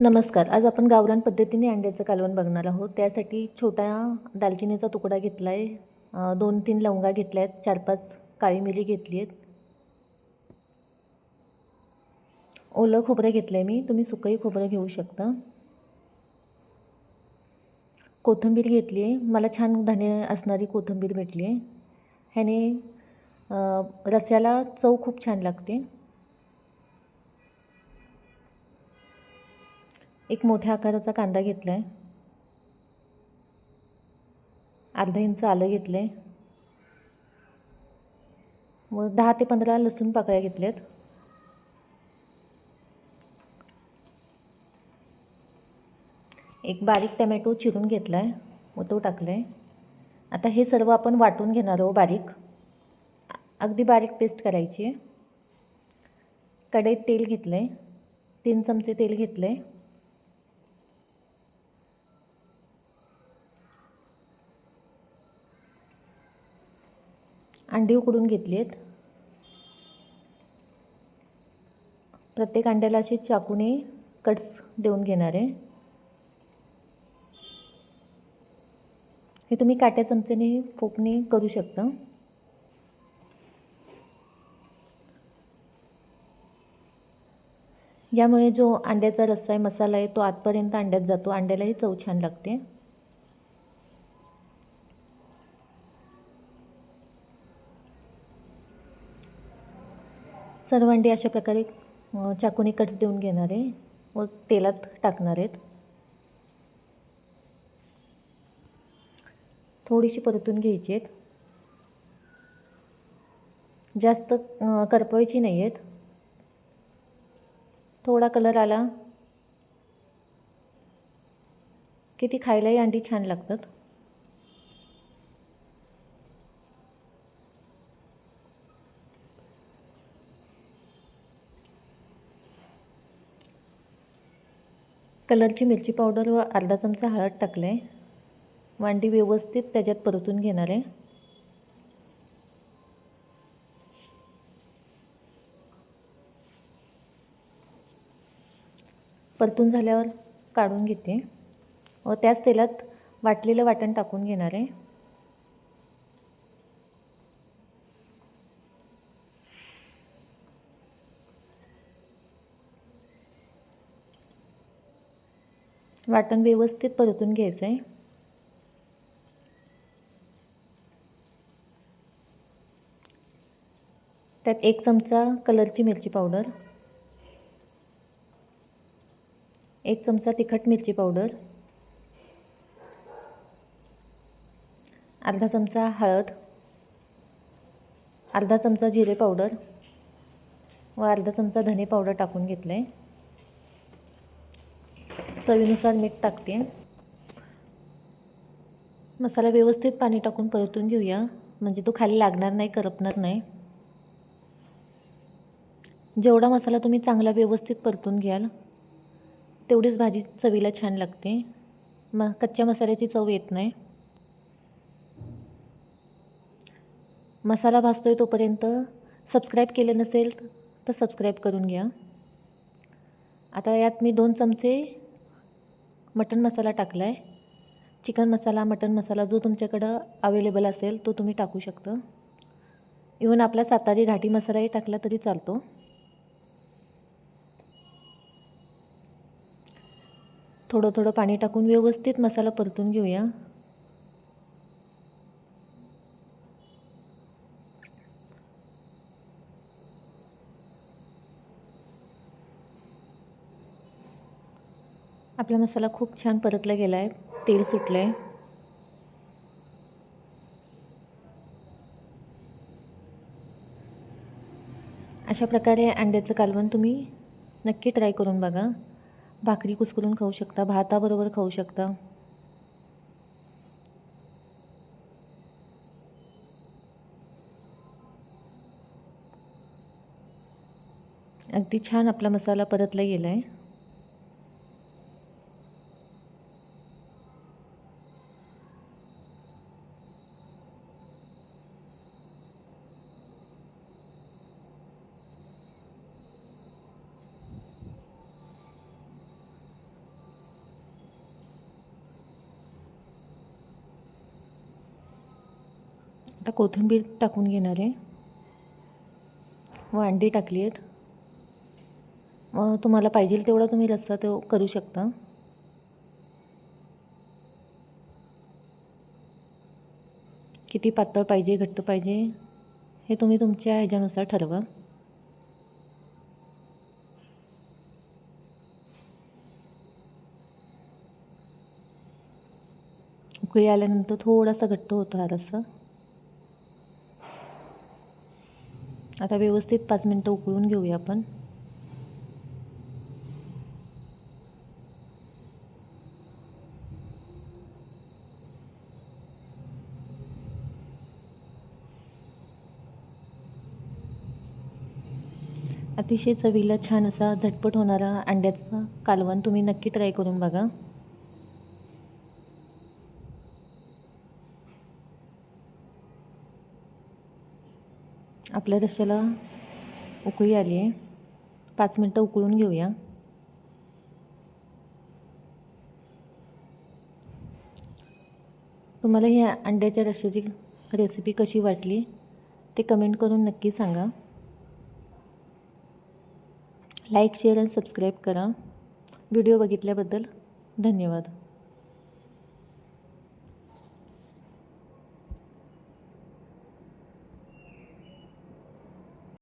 नमस्कार. आज आपण गावरान पद्धतीने अंड्याचं कालवण बघणार आहोत. त्यासाठी छोटा दालचिनीचा तुकडा घेतला आहे दोन तीन लवंगा घेतल्या आहेत चार पाच काळी मिरी घेतली आहेत ओलं खोबरं घेतलं आहे मी. तुम्ही सुकंही खोबरं घेऊ शकता. कोथिंबीर घेतली आहे मला छान धणे असणारी कोथिंबीर भेटली आहे ह्याने रस्याला चव खूप छान लागते. एक मोठ्या आकाराचा कांदा घेतला आहे अर्धा इंच आलं घेतलं आहे व दहा ते पंधरा लसूण पाकळ्या घेतल्यात. एक बारीक टमॅटो चिरून घेतला आहे व तो टाकला आहे आता हे सर्व आपण वाटून घेणार आहोत बारीक. अगदी बारीक पेस्ट करायची आहे. कढईत तेल घेतलं आहे तीन चमचे तेल घेतलं आहे अंडी उकडून घेतली आहेत प्रत्येक अंड्याला असे चाकूने कट्स देऊन घेणार आहे. हे तुम्ही काट्या चमचेने फोपणी करू शकता. यामुळे जो अंड्याचा रस्सा आहे मसाला आहे तो आतपर्यंत अंड्यात जातो. अंड्यालाही चव छान लागते. सर्व अंडी अशा प्रकारे चाकूने कट देऊन घेणार आहे व तेलात टाकणार आहेत. थोडीशी परतून घ्यायची आहेत. जास्त करपवायची नाही आहेत. थोडा कलर आला की ती खायलाही अंडी छान लागतात. कलरची मिरची पावडर व अर्धा चमचा हळद टाकलं आहे वांडी व्यवस्थित त्याच्यात परतून घेणार आहे. परतून झाल्यावर काढून घेते. व त्याच तेलात वाटलेलं वाटण टाकून घेणार आहे. वाटण व्यवस्थित परतून घ्यायचं आहे. त्यात एक चमचा कलरची मिरची पावडर एक चमचा तिखट मिरची पावडर अर्धा चमचा हळद अर्धा चमचा जिरे पावडर व अर्धा चमचा धने पावडर टाकून घेतलं आहे चवीनुसार मीठ टाकते. मसाला व्यवस्थित पाणी टाकून परतून घेऊया. म्हणजे तो खाली लागणार नाही करपणार नाही. जेवढा मसाला तुम्ही चांगला व्यवस्थित परतून घ्याल तेवढीच भाजी चवीला छान लागते. म कच्च्या मसाल्याची चव येत नाही. मसाला भाजतोय तोपर्यंत सबस्क्राईब केलं नसेल तर सबस्क्राईब करून घ्या. आता यात मी दोन चमचे मटण मसाला टाकला आहे चिकन मसाला मटण मसाला जो तुमच्याकडं अवेलेबल असेल तो तुम्ही टाकू शकता. इवन आपला सातारी घाटी मसालाही टाकला तरी चालतो. थोडं थोडं पाणी टाकून व्यवस्थित मसाला परतून घेऊया. आपला मसाला खूप छान परतला गेला आहे तेल सुटलं आहे अशा प्रकारे अंड्याचं कालवण तुम्ही नक्की ट्राय करून बघा. भाकरी कुस्करून खाऊ शकता भाताबरोबर खाऊ शकता. अगदी छान आपला मसाला परतला गेला आहे आता कोथिंबीर टाकून घेणार आहे. व अंडी टाकली आहेत. मग तुम्हाला पाहिजे तेवढा तुम्ही रस्सा तो करू शकता. किती पातळ पाहिजे घट्ट पाहिजे हे तुम्ही तुमच्या ह्याच्यानुसार ठरवा. उकळी आल्यानंतर थोडासा घट्ट होतो हा रस्सा. आता व्यवस्थित पाच मिनटं उकळून घेऊया आपण. अतिशय चवीला छान असा झटपट होणारा अंड्याचा कालवण तुम्ही नक्की ट्राय करून बघा. आपल्या रश्याला उकळी आली आहे. पाच मिनटं उकळून घेऊया. तुम्हाला ह्या अंड्याच्या रश्श्याची रेसिपी कशी वाटली ते कमेंट करून नक्की सांगा. लाईक शेअर आणि सबस्क्राईब करा. व्हिडिओ बघितल्याबद्दल धन्यवाद.